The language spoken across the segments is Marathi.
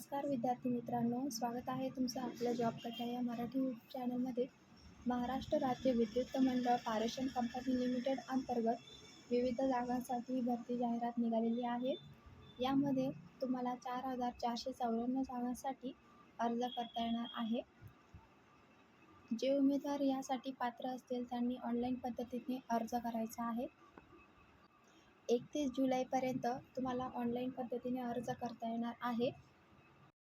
नमस्कार विद्यार्थी मित्रांनो. स्वागत आहे तुमचं आपल्या जॉब कट्टा या मराठी यूट्यूब चॅनलमध्ये. महाराष्ट्र राज्य विद्युत मंडळ पारेषण कंपनी लिमिटेड अंतर्गत विविध जागांसाठी भरती जाहिरात निघालेली आहे. यामध्ये तुम्हाला चार हजार चारशे चौऱ्याण्णव जागांसाठी अर्ज करता येणार आहे. जे उमेदवार यासाठी पात्र असतील त्यांनी ऑनलाईन पद्धतीने अर्ज करायचा आहे. एकतीस जुलैपर्यंत तुम्हाला ऑनलाईन पद्धतीने अर्ज करता येणार आहे.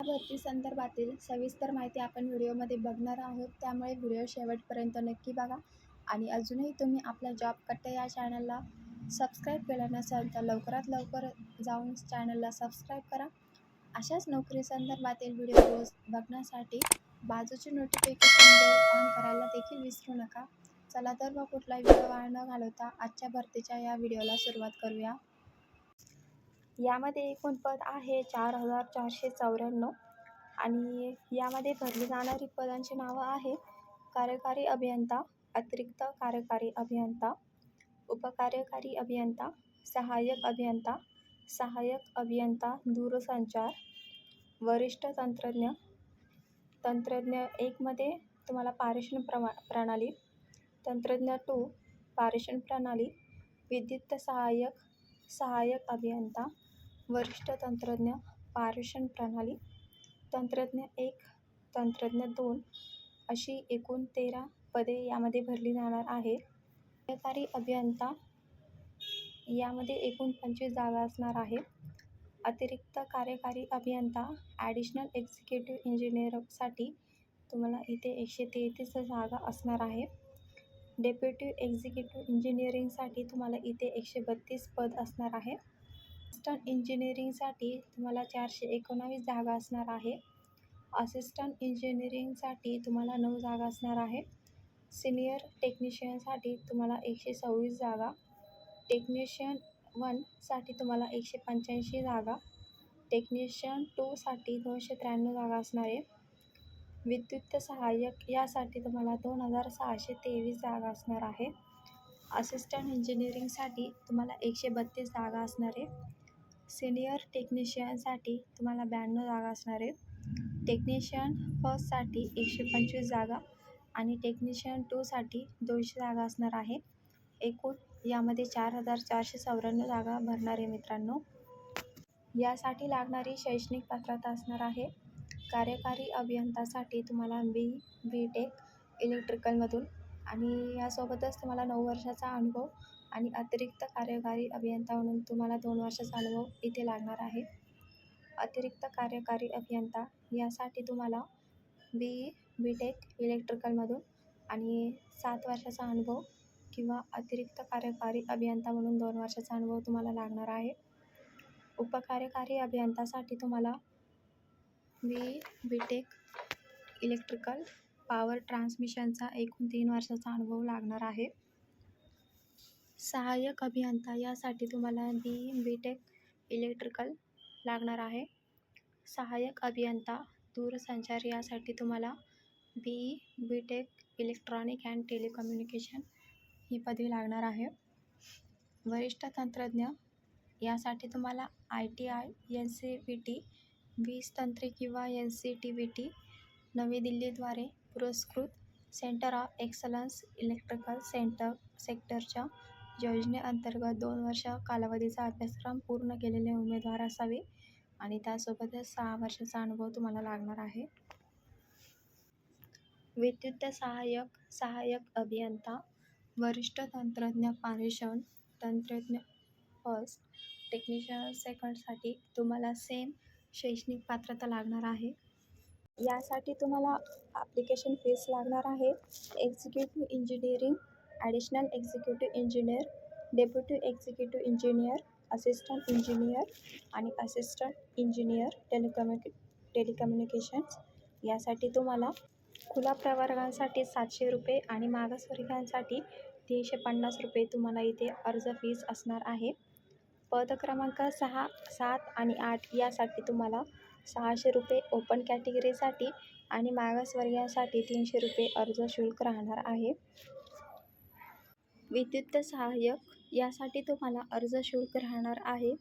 भरती संदर्भातील सविस्तर माहिती आपण व्हिडिओमध्ये बघणार आहोत. त्यामुळे व्हिडिओ शेवटपर्यंत नक्की बघा. आणि अजूनही तुम्ही आपल्या जॉब कट्टे या चॅनलला सबस्क्राईब केलं नसेल तर लवकरात लवकर जाऊन चॅनलला सबस्क्राईब करा. अशाच नोकरी संदर्भातील व्हिडिओ रोज बघण्यासाठी बाजूचे नोटिफिकेशन बेल ऑन करायला देखील विसरू नका. चला तर मग कुठलाही व्हिडिओ वाया न घालवता आजच्या भरतीच्या या व्हिडिओला सुरुवात करूया. यामध्ये एकूण पद आहे चार हजार चारशे चौऱ्याण्णव. आणि यामध्ये भरली जाणारी पदांची नावं आहे कार्यकारी अभियंता अतिरिक्त कार्यकारी अभियंता उपकार्यकारी अभियंता सहाय्यक अभियंता सहाय्यक अभियंता दूरसंचार वरिष्ठ तंत्रज्ञ तंत्रज्ञ एकमध्ये तुम्हाला पारेषण प्रमा प्रणाली तंत्रज्ञ टू पारेषण प्रणाली विद्युत सहाय्यक सहाय्यक अभियंता वरिष्ठ तंत्रज्ञ पारेषण प्रणाली तंत्रज्ञ एक तंत्रज्ञ दोन अशी एकूण तेरा पदे यामध्ये भरली जाणार आहे कार्यकारी अभियंता यामध्ये एकूण पंचवीस जागा असणार आहे अतिरिक्त कार्यकारी अभियंता ॲडिशनल एक्झिक्युटिव्ह इंजिनियरसाठी तुम्हाला इथे एकशे तेहतीस जागा असणार आहे डेप्युटी एक्झिक्युटिव्ह इंजिनिअरिंगसाठी तुम्हाला इथे एकशे बत्तीस पद असणार आहे. असिस्टंट इंजिनिअरिंगसाठी तुम्हाला चारशे एकोणावीस जागा असणार आहे. असिस्टंट इंजिनिअरिंगसाठी तुम्हाला नऊ जागा असणार आहे. सिनियर टेक्निशियनसाठी तुम्हाला एकशे सव्वीस जागा. टेक्निशियन वनसाठी तुम्हाला एकशे पंच्याऐंशी जागा. टेक्निशियन टूसाठी दोनशे त्र्याण्णव जागा असणार आहे. विद्युत सहाय्यक यासाठी तुम्हाला दोन हजार सहाशे तेवीस जागा असणार आहे. असिस्टंट इंजिनिअरिंगसाठी तुम्हाला एकशे बत्तीस जागा असणार आहे. सिनियर टेक्निशियनसाठी तुम्हाला ब्याण्णव जागा असणार आहे. टेक्निशियन फर्स्टसाठी एकशे पंचवीस जागा आणि टेक्निशियन टूसाठी दोनशे जागा असणार आहे. एकूण यामध्ये चार हजार चारशे चौऱ्याण्णव जागा भरणार आहे मित्रांनो. यासाठी लागणारी शैक्षणिक पात्रता असणार आहे. कार्यकारी अभियंतासाठी तुम्हाला बी बी टेक इलेक्ट्रिकलमधून आणि यासोबतच तुम्हाला नऊ वर्षाचा अनुभव आणि अतिरिक्त कार्यकारी अभियंता म्हणून तुम्हाला दोन वर्षाचा अनुभव इथे लागणार आहे. अतिरिक्त कार्यकारी अभियंता यासाठी तुम्हाला बी बी टेक इलेक्ट्रिकलमधून आणि सात वर्षाचा अनुभव किंवा अतिरिक्त कार्यकारी अभियंता म्हणून दोन वर्षाचा अनुभव तुम्हाला लागणार आहे. उपकार्यकारी अभियंतासाठी तुम्हाला B B tech electrical power ट्रान्समिशनचा एकूण तीन वर्षाचा अनुभव लागणार आहे. सहाय्यक अभियंता यासाठी तुम्हाला बी बी टेक इलेक्ट्रिकल लागणार आहे. सहाय्यक अभियंता दूरसंचार यासाठी तुम्हाला B B tech electronic and telecommunication ही पदवी लागणार आहे. वरिष्ठ तंत्रज्ञ यासाठी तुम्हाला I T I N C B T वीज तंत्रे किंवा N C T B T नवी दिल्लीद्वारे पुरस्कृत centre of excellence electrical centre सेक्टरच्या योजनेअंतर्गत दोन वर्ष कालावधीचा अभ्यासक्रम पूर्ण केलेले उमेदवार असावे आणि त्यासोबतच सहा वर्षाचा अनुभव तुम्हाला लागणार आहे. विद्युत सहाय्यक सहाय्यक अभियंता वरिष्ठ तंत्रज्ञ पारेषण तंत्रज्ञ फर्स्ट टेक्निशियन सेकंडसाठी तुम्हाला सेम शैक्षणिक पात्रता लागणार आहे. यासाठी तुम्हाला ॲप्लिकेशन फीस लागणार आहे. Executive engineering additional executive engineer deputy executive engineer assistant engineer आणि असिस्टंट इंजिनियर टेलिकम्युनिके टेलिकम्युनिकेशन्स यासाठी तुम्हाला खुला प्रवर्गांसाठी सातशे रुपये आणि मागासवर्गीयांसाठी तीनशे पन्नास रुपये तुम्हाला इथे अर्ज फीस असणार आहे. पद क्रमांक सहा सात आणि आठ यासाठी तुम्हाला सहाशे रुपये ओपन कॅटेगरीसाठी आणि मागासवर्गीयांसाठी तीनशे रुपये अर्ज शुल्क राहणार आहे. विद्युत सहाय्यक यासाठी तुम्हाला अर्ज शुल्क राहणार आहे.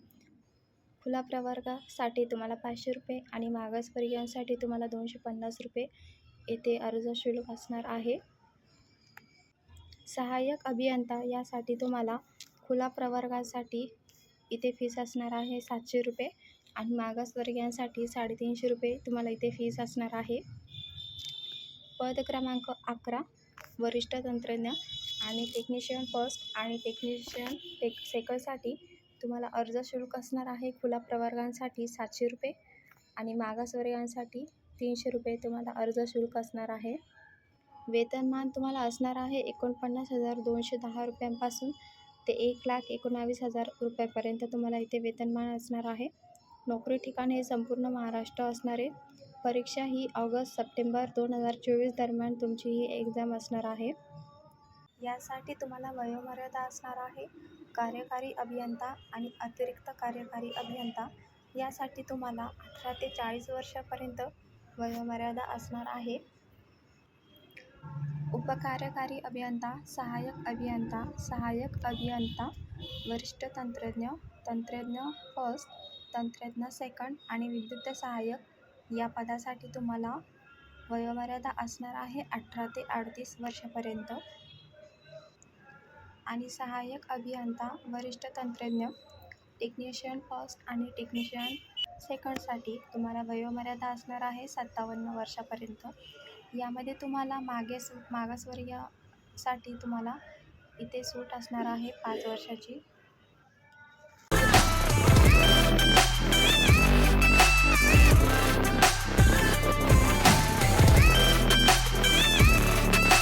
खुला प्रवर्गासाठी तुम्हाला पाचशे रुपये आणि मागासवर्गीयांसाठी तुम्हाला दोनशे पन्नास रुपये येथे अर्ज शुल्क असणार आहे. सहाय्यक अभियंता यासाठी तुम्हाला खुला प्रवर्गासाठी इथे फीस असणार आहे सातशे रुपये आणि मागासवर्गीयांसाठी साडेतीनशे रुपये तुम्हाला इथे फीस असणार आहे. पद क्रमांक अकरा वरिष्ठ तंत्रज्ञ आणि टेक्निशियन फर्स्ट आणि टेक्निशियन टेक सेकंडसाठी तुम्हाला अर्ज शुल्क असणार आहे. खुला प्रवर्गांसाठी सातशे रुपये आणि मागासवर्गीयांसाठी तीनशे रुपये तुम्हाला अर्ज शुल्क असणार आहे. वेतनमान तुम्हाला असणार आहे एकोणपन्नास हजार दोनशे दहा रुपयांपासून ते एक लाख एकोणावीस हजार रुपयापर्यंत तुम्हाला इथे वेतनमान असणार आहे. नोकरी ठिकाण हे संपूर्ण महाराष्ट्र असणार. आहे परीक्षा ही ऑगस्ट सप्टेंबर दोन हजार चोवीस दरम्यान तुमची ही एक्झाम असणार आहे. यासाठी तुम्हाला वयोमर्यादा असणार आहे. कार्यकारी अभियंता आणि अतिरिक्त कार्यकारी अभियंता यासाठी तुम्हाला अठरा ते चाळीस वर्षापर्यंत वयोमर्यादा असणार आहे. उपकार्यकारी अभियंता सहाय्यक अभियंता सहाय्यक अभियंता वरिष्ठ तंत्रज्ञ तंत्रज्ञ फर्स्ट तंत्रज्ञ सेकंड आणि विद्युत सहाय्यक या पदासाठी तुम्हाला वयोमर्यादा असणार आहे अठरा ते अडतीस वर्षापर्यंत. आणि सहाय्यक अभियंता वरिष्ठ तंत्रज्ञ टेक्निशियन फर्स्ट आणि टेक्निशियन सेकंडसाठी तुम्हाला वयोमर्यादा असणार आहे सत्तावन्न वर्षापर्यंत. यामध्ये तुम्हाला मागे सू मागासवर्गीयासाठी तुम्हाला इथे सूट असणार आहे पाच वर्षाची.